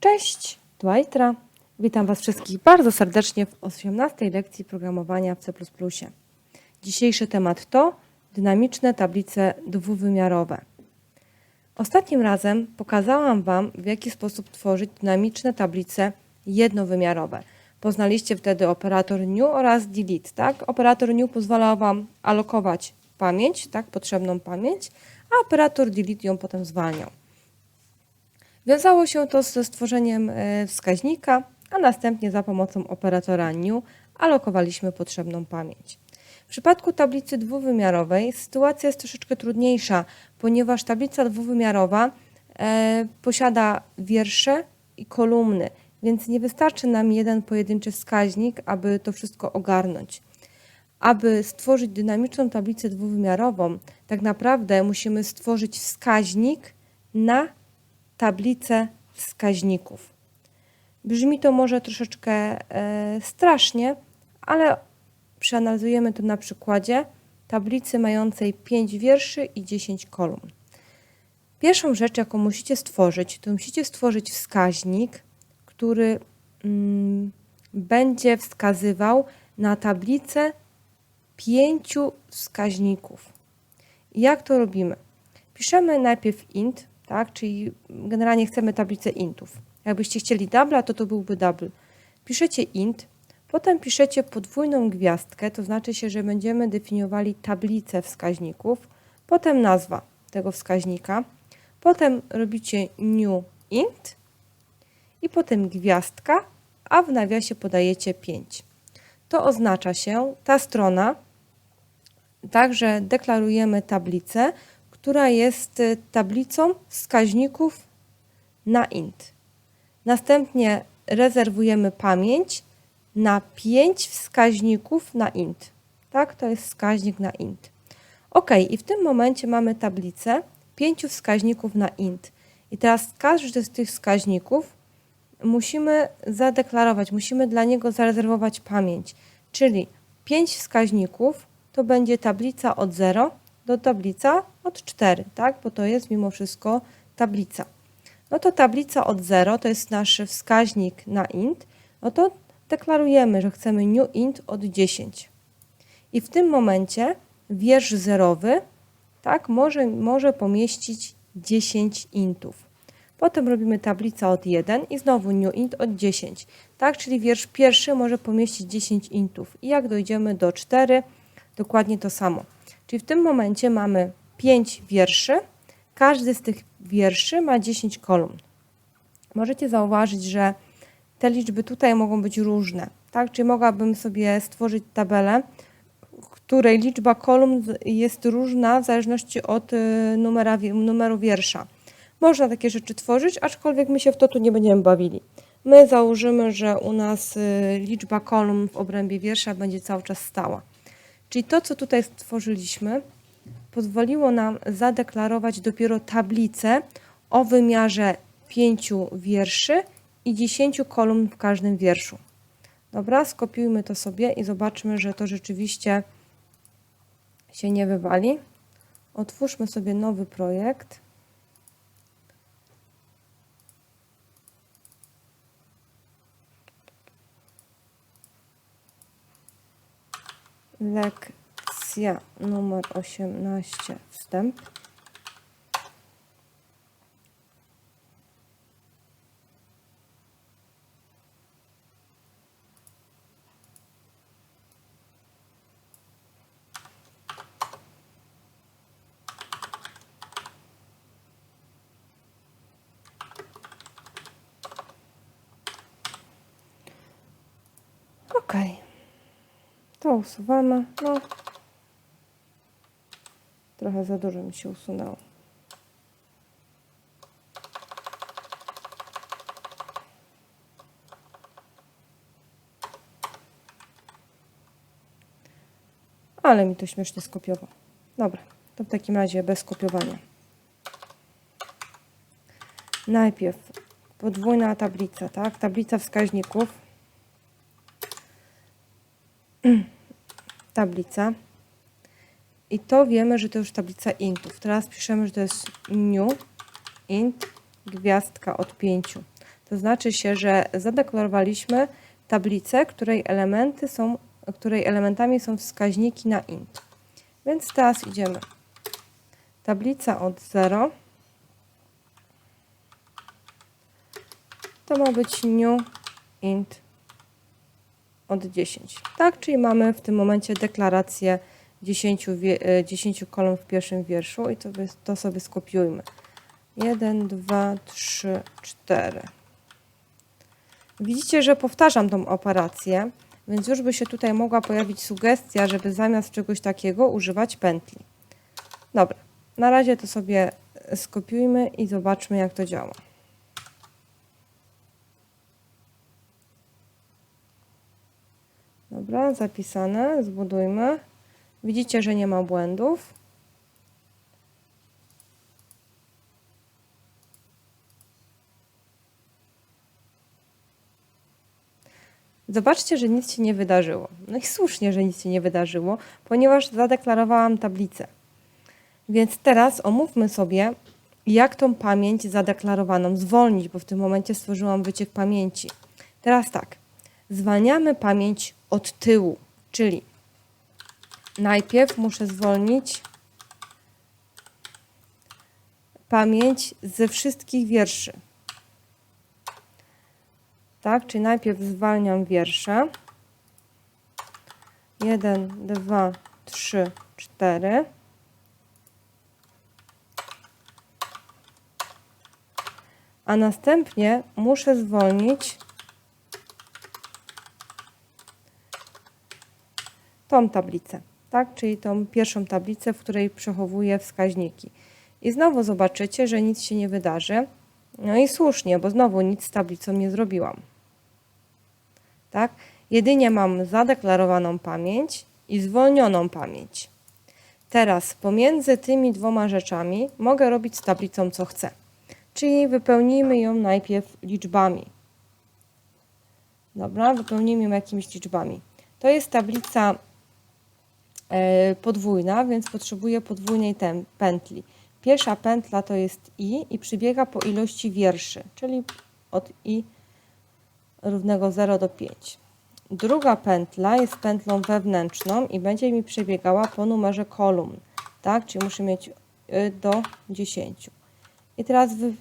Cześć, Aitra. Witam Was wszystkich bardzo serdecznie w 18 lekcji programowania w C++. Dzisiejszy temat to dynamiczne tablice dwuwymiarowe. Ostatnim razem pokazałam Wam, w jaki sposób tworzyć dynamiczne tablice jednowymiarowe. Poznaliście wtedy operator new oraz delete. Tak? Operator new pozwala Wam alokować pamięć, tak? potrzebną pamięć, a operator delete ją potem zwalniał. Wiązało się to ze stworzeniem e, wskaźnika, a następnie za pomocą operatora new alokowaliśmy potrzebną pamięć. W przypadku tablicy dwuwymiarowej sytuacja jest troszeczkę trudniejsza, ponieważ tablica dwuwymiarowa e, posiada wiersze i kolumny, więc nie wystarczy nam jeden pojedynczy wskaźnik, aby to wszystko ogarnąć. Aby stworzyć dynamiczną tablicę dwuwymiarową, tak naprawdę musimy stworzyć wskaźnik na tablicę wskaźników. Brzmi to może troszeczkę e, strasznie, ale przeanalizujemy to na przykładzie tablicy mającej 5 wierszy i 10 kolumn. Pierwszą rzecz, jaką musicie stworzyć, to musicie stworzyć wskaźnik, który mm, będzie wskazywał na tablicę pięciu wskaźników. Jak to robimy? Piszemy najpierw int, tak? Czyli generalnie chcemy tablicę intów. Jakbyście chcieli double, to to byłby double. Piszecie int, potem piszecie podwójną gwiazdkę, to znaczy się, że będziemy definiowali tablicę wskaźników, potem nazwa tego wskaźnika, potem robicie new int i potem gwiazdka, a w nawiasie podajecie 5. To oznacza się, ta strona, także deklarujemy tablicę, która jest y, tablicą wskaźników na int. Następnie rezerwujemy pamięć na 5 wskaźników na int. Tak, to jest wskaźnik na int. Ok, i w tym momencie mamy tablicę 5 wskaźników na int. I teraz każdy z tych wskaźników musimy zadeklarować, musimy dla niego zarezerwować pamięć. Czyli 5 wskaźników to będzie tablica od 0 do tablica od 4, tak? Bo to jest mimo wszystko tablica. No to tablica od 0 to jest nasz wskaźnik na int. No to deklarujemy, że chcemy new int od 10. I w tym momencie wiersz zerowy tak, może, może pomieścić 10 intów. Potem robimy tablicę od 1 i znowu new int od 10. Tak, czyli wiersz pierwszy może pomieścić 10 intów. I jak dojdziemy do 4, dokładnie to samo. Czyli w tym momencie mamy 5 wierszy. Każdy z tych wierszy ma 10 kolumn. Możecie zauważyć, że te liczby tutaj mogą być różne. Tak? Czyli mogłabym sobie stworzyć tabelę, której liczba kolumn jest różna w zależności od y, numera, numeru wiersza. Można takie rzeczy tworzyć, aczkolwiek my się w to tu nie będziemy bawili. My założymy, że u nas y, liczba kolumn w obrębie wiersza będzie cały czas stała. Czyli to, co tutaj stworzyliśmy, pozwoliło nam zadeklarować dopiero tablicę o wymiarze 5 wierszy i 10 kolumn w każdym wierszu. Dobra, skopiujmy to sobie i zobaczmy, że to rzeczywiście się nie wywali. Otwórzmy sobie nowy projekt. Lekcja numer 18 wstęp. Okej. To usuwamy. No. Trochę za dużo mi się usunęło. Ale mi to śmiesznie skopiował. Dobra, to w takim razie bez kopiowania. Najpierw podwójna tablica, tak? Tablica wskaźników. tablica. I to wiemy, że to już tablica intów. Teraz piszemy, że to jest new int gwiazdka od 5. To znaczy się, że zadeklarowaliśmy tablicę, której elementy są, której elementami są wskaźniki na int. Więc teraz idziemy. Tablica od 0 to ma być new int od 10. Tak, czyli mamy w tym momencie deklarację 10, wie- e, 10 kolumn w pierwszym wierszu i to, to sobie skopiujmy. 1, 2, 3, 4. Widzicie, że powtarzam tą operację, więc już by się tutaj mogła pojawić sugestia, żeby zamiast czegoś takiego używać pętli. Dobra, na razie to sobie skopiujmy i zobaczmy, jak to działa. Dobra, zapisane, zbudujmy. Widzicie, że nie ma błędów. Zobaczcie, że nic się nie wydarzyło. No i słusznie, że nic się nie wydarzyło, ponieważ zadeklarowałam tablicę. Więc teraz omówmy sobie, jak tą pamięć zadeklarowaną zwolnić, bo w tym momencie stworzyłam wyciek pamięci. Teraz tak, zwalniamy pamięć od tyłu, czyli najpierw muszę zwolnić pamięć ze wszystkich wierszy. Tak, czyli najpierw zwalniam wiersze. 1, 2, 3, 4. A następnie muszę zwolnić tą tablicę, tak? Czyli tą pierwszą tablicę, w której przechowuję wskaźniki. I znowu zobaczycie, że nic się nie wydarzy. No i słusznie, bo znowu nic z tablicą nie zrobiłam. Tak? Jedynie mam zadeklarowaną pamięć i zwolnioną pamięć. Teraz pomiędzy tymi dwoma rzeczami mogę robić z tablicą co chcę. Czyli wypełnijmy ją najpierw liczbami. Dobra, wypełnijmy ją jakimiś liczbami. To jest tablica podwójna, więc potrzebuję podwójnej pętli. Pierwsza pętla to jest i i przybiega po ilości wierszy, czyli od i równego 0 do 5. Druga pętla jest pętlą wewnętrzną i będzie mi przebiegała po numerze kolumn, tak? Czyli muszę mieć y, do 10. I teraz y,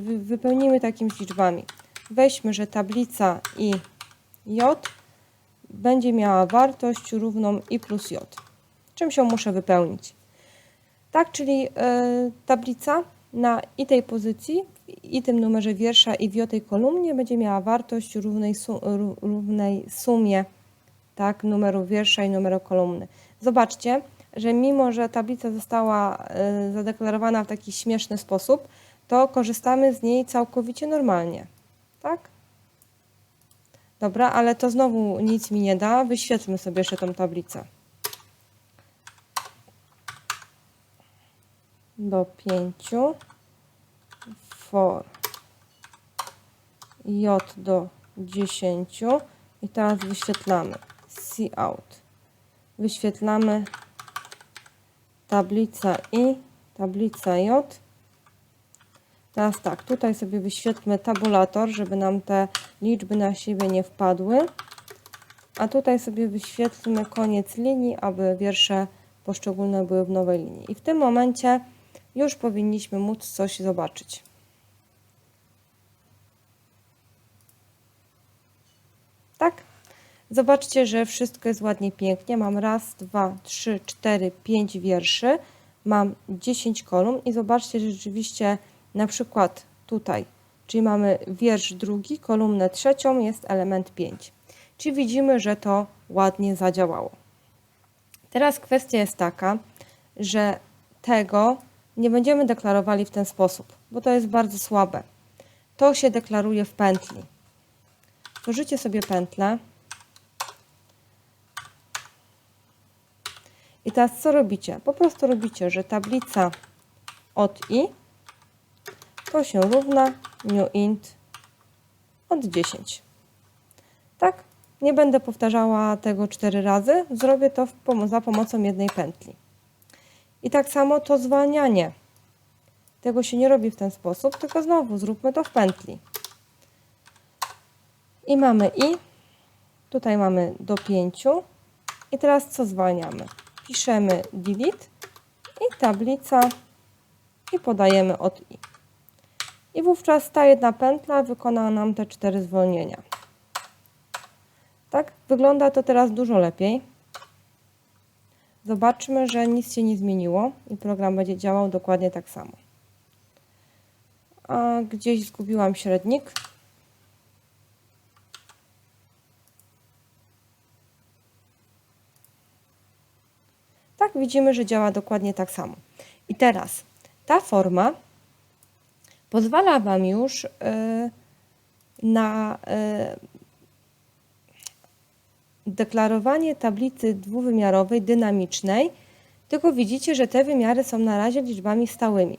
wy, wypełnimy takimi liczbami. Weźmy, że tablica i j będzie miała wartość równą i plus j. Czym się muszę wypełnić? Tak, czyli y, tablica na i tej pozycji, i tym numerze wiersza, i w tej kolumnie będzie miała wartość równej, su, ró- równej sumie tak, numeru wiersza i numeru kolumny. Zobaczcie, że mimo, że tablica została y, zadeklarowana w taki śmieszny sposób, to korzystamy z niej całkowicie normalnie. Tak? Dobra, ale to znowu nic mi nie da. Wyświetlmy sobie jeszcze tą tablicę. Do 5 for j do 10 i teraz wyświetlamy see out. Wyświetlamy tablica i tablica j. Teraz tak, tutaj sobie wyświetlmy tabulator, żeby nam te liczby na siebie nie wpadły. A tutaj sobie wyświetlmy koniec linii, aby wiersze poszczególne były w nowej linii. I w tym momencie już powinniśmy móc coś zobaczyć. Tak? Zobaczcie, że wszystko jest ładnie, pięknie. Mam raz, dwa, trzy, cztery, pięć wierszy. Mam 10 kolumn i zobaczcie, że rzeczywiście na przykład tutaj, czyli mamy wiersz drugi, kolumnę trzecią, jest element 5. Czyli widzimy, że to ładnie zadziałało. Teraz kwestia jest taka, że tego nie będziemy deklarowali w ten sposób, bo to jest bardzo słabe. To się deklaruje w pętli. Tworzycie sobie pętlę. I teraz co robicie? Po prostu robicie, że tablica od i to się równa new int od 10. Tak? Nie będę powtarzała tego 4 razy, zrobię to za pomocą jednej pętli. I tak samo to zwalnianie. Tego się nie robi w ten sposób, tylko znowu zróbmy to w pętli. I mamy i, tutaj mamy do 5. I teraz co zwalniamy? Piszemy delete i tablica i podajemy od i. I wówczas ta jedna pętla wykona nam te cztery zwolnienia. Tak, wygląda to teraz dużo lepiej. Zobaczmy, że nic się nie zmieniło i program będzie działał dokładnie tak samo. A gdzieś zgubiłam średnik. Tak, widzimy, że działa dokładnie tak samo. I teraz ta forma pozwala Wam już y, na y, deklarowanie tablicy dwuwymiarowej, dynamicznej, tylko widzicie, że te wymiary są na razie liczbami stałymi.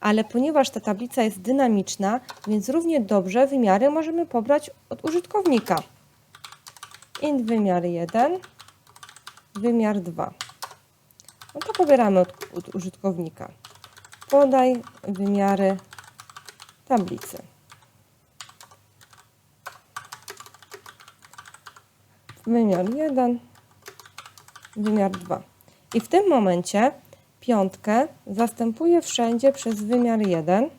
Ale ponieważ ta tablica jest dynamiczna, więc równie dobrze wymiary możemy pobrać od użytkownika. int wymiar 1, wymiar 2. No to pobieramy od, od użytkownika. Podaj wymiary tablicy. Wymiar 1, wymiar 2. I w tym momencie piątkę zastępuję wszędzie przez wymiar 1.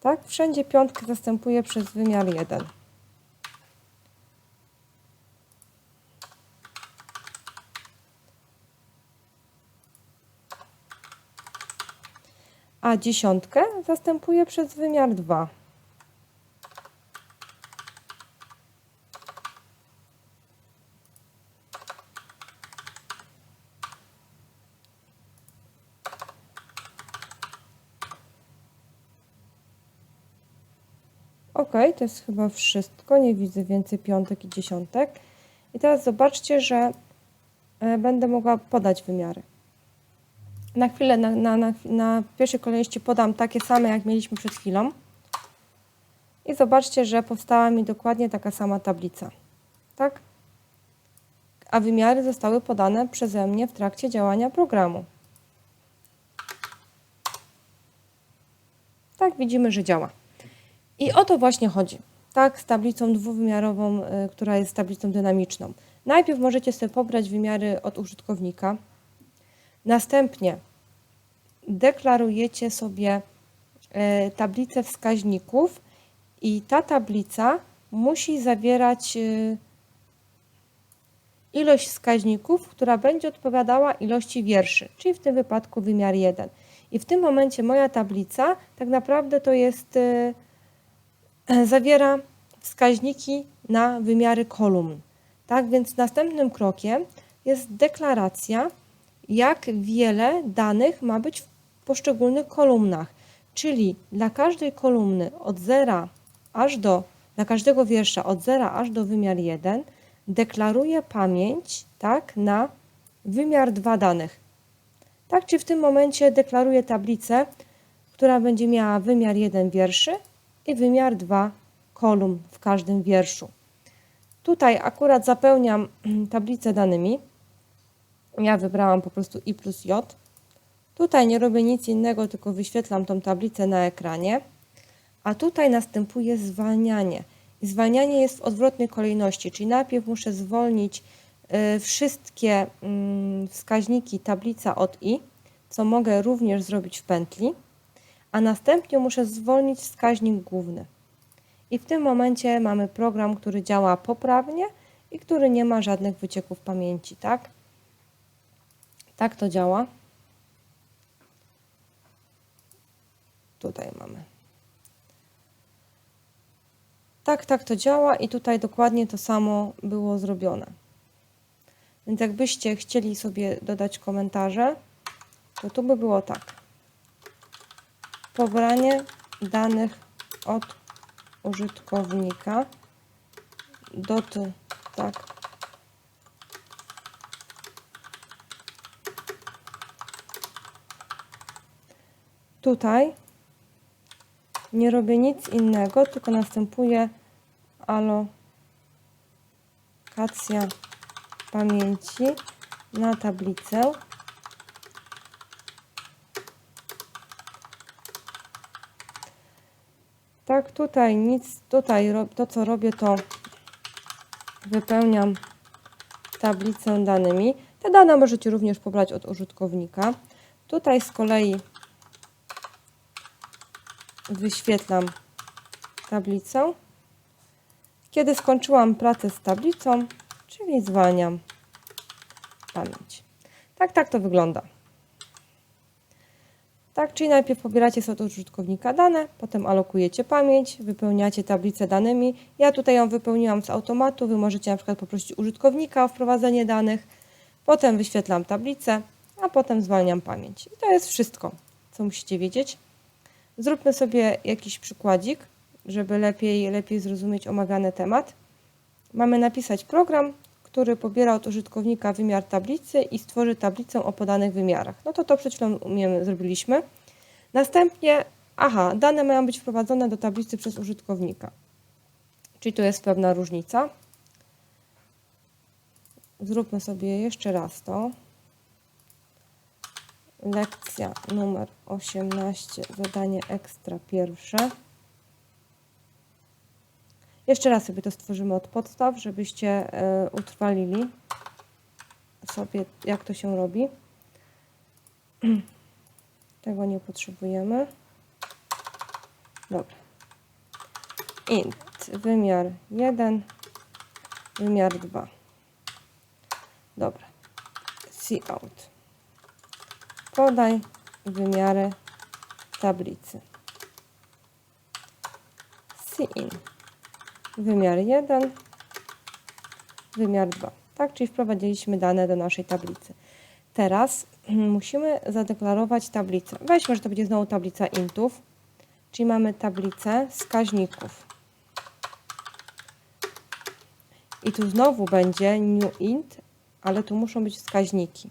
Tak, wszędzie piątkę zastępuję przez wymiar 1. a dziesiątkę zastępuję przez wymiar 2. Ok, to jest chyba wszystko. Nie widzę więcej piątek i dziesiątek. I teraz zobaczcie, że e, będę mogła podać wymiary. Na chwilę, na, na, na, na pierwszej kolejności podam takie same, jak mieliśmy przed chwilą. I zobaczcie, że powstała mi dokładnie taka sama tablica. Tak? A wymiary zostały podane przeze mnie w trakcie działania programu. Tak, widzimy, że działa. I o to właśnie chodzi. Tak, z tablicą dwuwymiarową, y, która jest tablicą dynamiczną. Najpierw możecie sobie pobrać wymiary od użytkownika. Następnie deklarujecie sobie y, tablicę wskaźników i ta tablica musi zawierać y, ilość wskaźników, która będzie odpowiadała ilości wierszy, czyli w tym wypadku wymiar 1. I w tym momencie moja tablica tak naprawdę to jest y, zawiera wskaźniki na wymiary kolumn. Tak więc następnym krokiem jest deklaracja, jak wiele danych ma być w poszczególnych kolumnach. Czyli dla każdej kolumny od 0 aż do, dla każdego wiersza od 0 aż do wymiar 1 deklaruję pamięć tak, na wymiar 2 danych. Tak, czy w tym momencie deklaruję tablicę, która będzie miała wymiar 1 wierszy i wymiar 2 kolumn w każdym wierszu. Tutaj akurat zapełniam tablicę danymi. Ja wybrałam po prostu i plus j. Tutaj nie robię nic innego, tylko wyświetlam tą tablicę na ekranie. A tutaj następuje zwalnianie. I zwalnianie jest w odwrotnej kolejności, czyli najpierw muszę zwolnić y, wszystkie y, wskaźniki tablica od i, co mogę również zrobić w pętli a następnie muszę zwolnić wskaźnik główny. I w tym momencie mamy program, który działa poprawnie i który nie ma żadnych wycieków pamięci, tak? Tak to działa. Tutaj mamy. Tak, tak to działa i tutaj dokładnie to samo było zrobione. Więc jakbyście chcieli sobie dodać komentarze, to tu by było tak pobranie danych od użytkownika dot tak Tutaj nie robię nic innego, tylko następuje alokacja pamięci na tablicę. Tak, tutaj nic, tutaj to co robię to wypełniam tablicę danymi. Te dane możecie również pobrać od użytkownika. Tutaj z kolei wyświetlam tablicę. Kiedy skończyłam pracę z tablicą, czyli zwalniam pamięć. Tak, tak to wygląda. Tak, czyli najpierw pobieracie sobie od użytkownika dane, potem alokujecie pamięć, wypełniacie tablicę danymi. Ja tutaj ją wypełniłam z automatu, Wy możecie na przykład poprosić użytkownika o wprowadzenie danych. Potem wyświetlam tablicę, a potem zwalniam pamięć. I to jest wszystko, co musicie wiedzieć. Zróbmy sobie jakiś przykładzik, żeby lepiej, lepiej zrozumieć omawiany temat. Mamy napisać program, który pobiera od użytkownika wymiar tablicy i stworzy tablicę o podanych wymiarach. No to to przed chwilą umiemy, zrobiliśmy. Następnie, aha, dane mają być wprowadzone do tablicy przez użytkownika. Czyli tu jest pewna różnica. Zróbmy sobie jeszcze raz to. Lekcja numer 18, zadanie ekstra pierwsze. Jeszcze raz sobie to stworzymy od podstaw, żebyście e, utrwalili sobie, jak to się robi. Tego nie potrzebujemy. Dobra. Int, wymiar 1, wymiar 2. Dobra. Cout. Podaj wymiary tablicy. Cin wymiar 1, wymiar 2. Tak, czyli wprowadziliśmy dane do naszej tablicy. Teraz musimy zadeklarować tablicę. Weźmy, że to będzie znowu tablica intów, czyli mamy tablicę wskaźników. I tu znowu będzie new int, ale tu muszą być wskaźniki.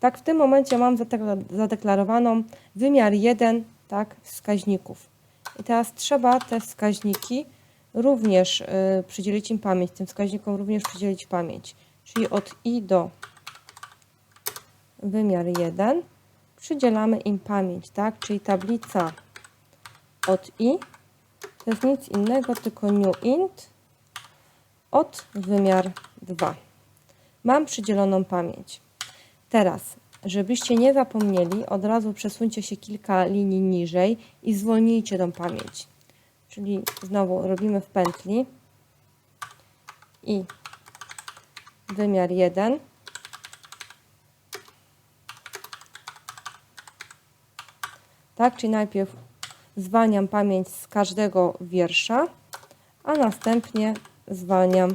Tak, w tym momencie mam zadekla- zadeklarowaną wymiar 1 tak, wskaźników. I teraz trzeba te wskaźniki również y, przydzielić im pamięć, tym wskaźnikom również przydzielić pamięć. Czyli od i do wymiar 1 przydzielamy im pamięć, tak? Czyli tablica od i to jest nic innego, tylko new int od wymiar 2. Mam przydzieloną pamięć. Teraz, żebyście nie zapomnieli, od razu przesuńcie się kilka linii niżej i zwolnijcie tą pamięć. Czyli znowu robimy w pętli i wymiar 1. Tak, czyli najpierw zwalniam pamięć z każdego wiersza, a następnie zwalniam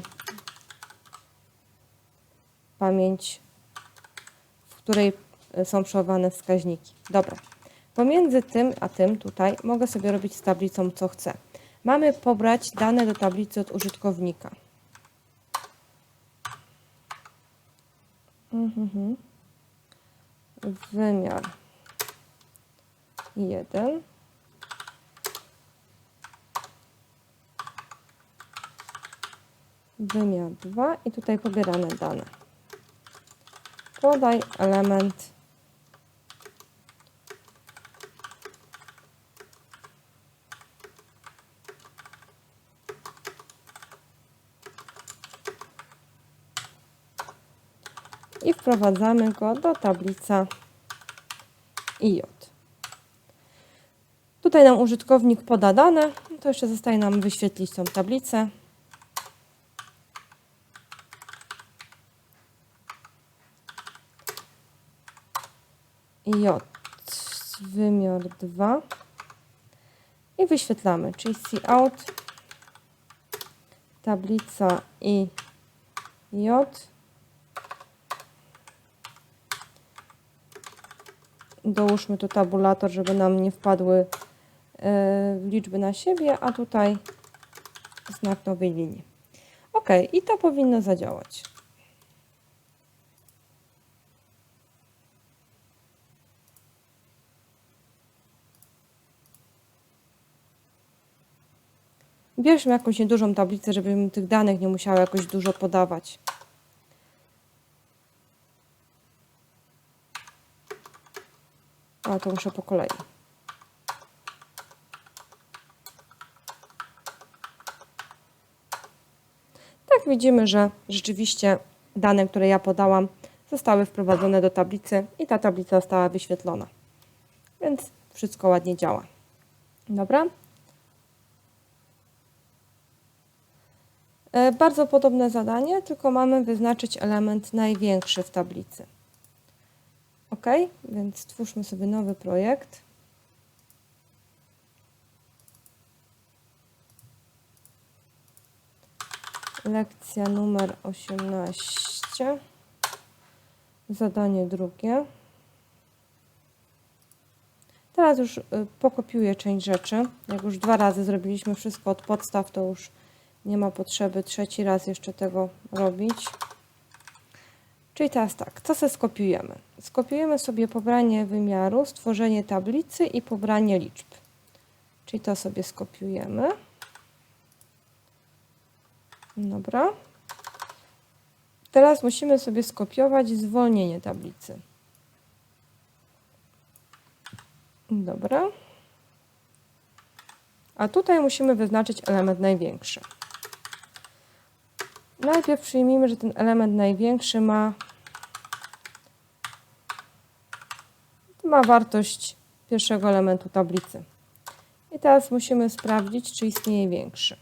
pamięć której e, są przechowane wskaźniki. Dobra. Pomiędzy tym a tym tutaj mogę sobie robić z tablicą co chcę. Mamy pobrać dane do tablicy od użytkownika. Mhm. Wymiar 1. Wymiar 2 i tutaj pobierane dane podaj element i wprowadzamy go do tablica IJ. Tutaj nam użytkownik poda dane, to jeszcze zostaje nam wyświetlić tą tablicę. J wymiar 2 i wyświetlamy, czyli cout tablica i J dołóżmy tu tabulator, żeby nam nie wpadły e, liczby na siebie, a tutaj znak nowej linii. Ok, i to powinno zadziałać. Bierzmy jakąś niedużą tablicę, żebym tych danych nie musiała jakoś dużo podawać. Ale to muszę po kolei. Tak widzimy, że rzeczywiście dane, które ja podałam, zostały wprowadzone do tablicy i ta tablica została wyświetlona. Więc wszystko ładnie działa. Dobra? Bardzo podobne zadanie, tylko mamy wyznaczyć element największy w tablicy. OK, więc stwórzmy sobie nowy projekt. Lekcja numer 18. Zadanie drugie. Teraz już y, pokopiuję część rzeczy. Jak już dwa razy zrobiliśmy wszystko od podstaw, to już nie ma potrzeby trzeci raz jeszcze tego robić. Czyli teraz tak, co sobie skopiujemy? Skopiujemy sobie pobranie wymiaru, stworzenie tablicy i pobranie liczb. Czyli to sobie skopiujemy. Dobra. Teraz musimy sobie skopiować zwolnienie tablicy. Dobra. A tutaj musimy wyznaczyć element największy. Najpierw przyjmijmy, że ten element największy ma, ma wartość pierwszego elementu tablicy. I teraz musimy sprawdzić, czy istnieje większy.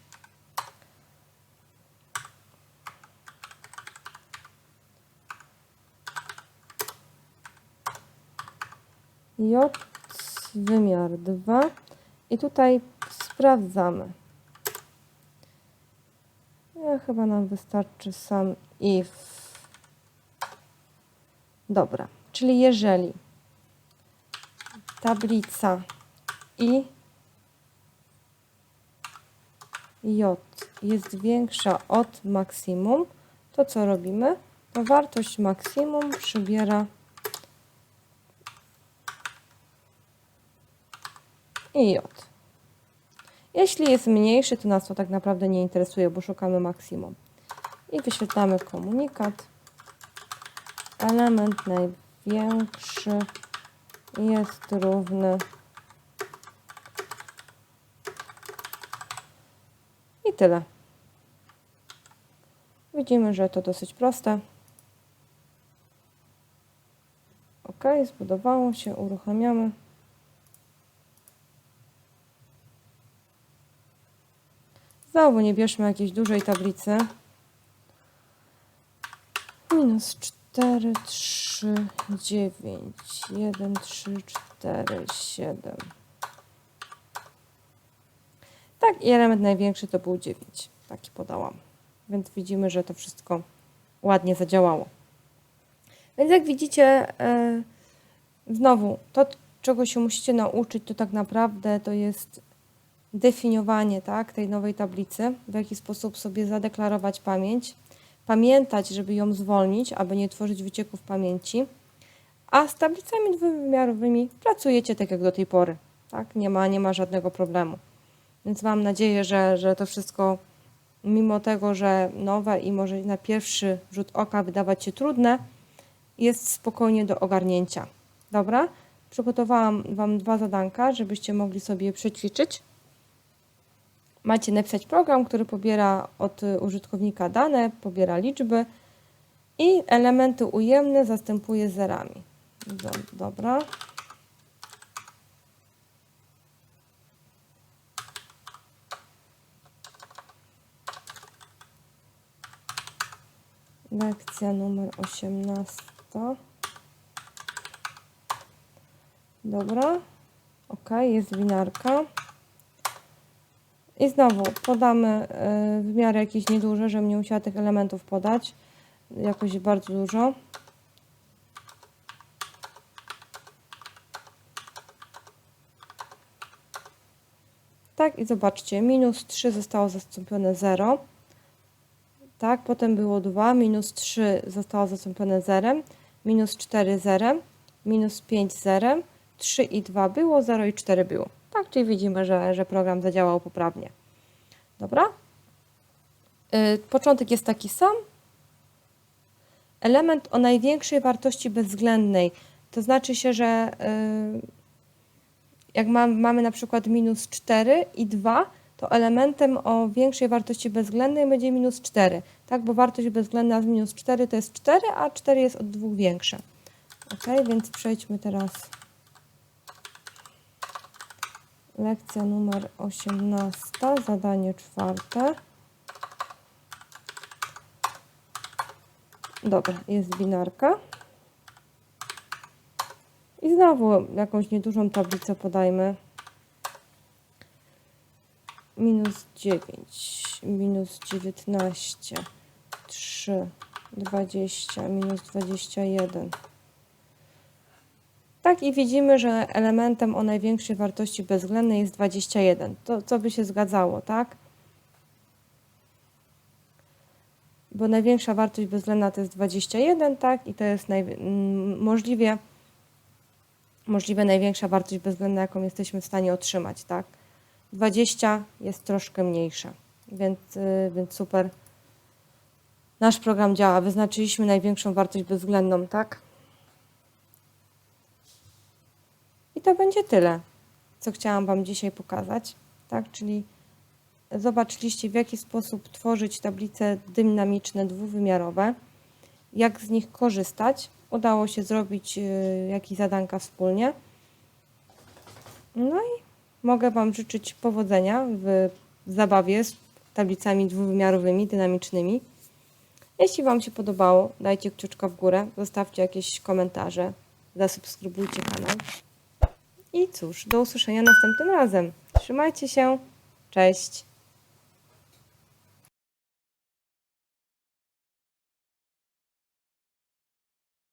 J wymiar 2 i tutaj sprawdzamy. Ja chyba nam wystarczy sam if. Dobra, czyli jeżeli tablica i j jest większa od maksimum, to co robimy? To wartość maksimum przybiera i j. Jeśli jest mniejszy, to nas to tak naprawdę nie interesuje, bo szukamy maksimum. I wyświetlamy komunikat. Element największy jest równy i tyle. Widzimy, że to dosyć proste. OK, zbudowało się, uruchamiamy. Znowu nie bierzmy jakiejś dużej tablicy. Minus 4, 3, 9, 1, 3, 4, 7. Tak, i element największy to był 9. Taki podałam. Więc widzimy, że to wszystko ładnie zadziałało. Więc jak widzicie, e, znowu, to czego się musicie nauczyć, to tak naprawdę to jest definiowanie tak, tej nowej tablicy, w jaki sposób sobie zadeklarować pamięć, pamiętać, żeby ją zwolnić, aby nie tworzyć wycieków pamięci, a z tablicami dwuwymiarowymi pracujecie tak jak do tej pory. Tak? Nie, ma, nie ma żadnego problemu. Więc mam nadzieję, że, że to wszystko, mimo tego, że nowe i może na pierwszy rzut oka wydawać się trudne, jest spokojnie do ogarnięcia. Dobra? Przygotowałam Wam dwa zadanka, żebyście mogli sobie przećwiczyć macie napisać program, który pobiera od użytkownika dane, pobiera liczby i elementy ujemne zastępuje zerami. Dobra. Lekcja numer 18. Dobra. Ok, jest winarka. I znowu podamy w miarę jakieś nieduże, żebym nie musiała tych elementów podać. Jakoś bardzo dużo. Tak, i zobaczcie, minus 3 zostało zastąpione 0. Tak, potem było 2, minus 3 zostało zastąpione 0, minus 4 0, minus 5 0, 3 i 2 było, 0 i 4 było. Tak, czyli widzimy, że, że program zadziałał poprawnie. Dobra? Yy, początek jest taki sam. Element o największej wartości bezwzględnej. To znaczy się, że yy, jak mam, mamy na przykład minus 4 i 2, to elementem o większej wartości bezwzględnej będzie minus 4, tak? Bo wartość bezwzględna z minus 4 to jest 4, a 4 jest od dwóch większa. Ok, więc przejdźmy teraz. Lekcja numer 18, zadanie czwarte. Dobra, jest binarka. I znowu jakąś niedużą tablicę podajmy. Minus 9, minus 19, 3, 20, minus 21. Tak i widzimy, że elementem o największej wartości bezwzględnej jest 21. To co by się zgadzało, tak? Bo największa wartość bezwzględna to jest 21, tak? I to jest naj... możliwie możliwie największa wartość bezwzględna, jaką jesteśmy w stanie otrzymać, tak? 20 jest troszkę mniejsza, więc, yy, więc super. Nasz program działa. Wyznaczyliśmy największą wartość bezwzględną, tak? I to będzie tyle, co chciałam Wam dzisiaj pokazać, tak? Czyli zobaczyliście, w jaki sposób tworzyć tablice dynamiczne dwuwymiarowe, jak z nich korzystać. Udało się zrobić yy, jakieś zadanka wspólnie. No i mogę Wam życzyć powodzenia w zabawie z tablicami dwuwymiarowymi, dynamicznymi. Jeśli Wam się podobało, dajcie kciuczka w górę, zostawcie jakieś komentarze, zasubskrybujcie kanał. I cóż, do usłyszenia następnym razem. Trzymajcie się. Cześć.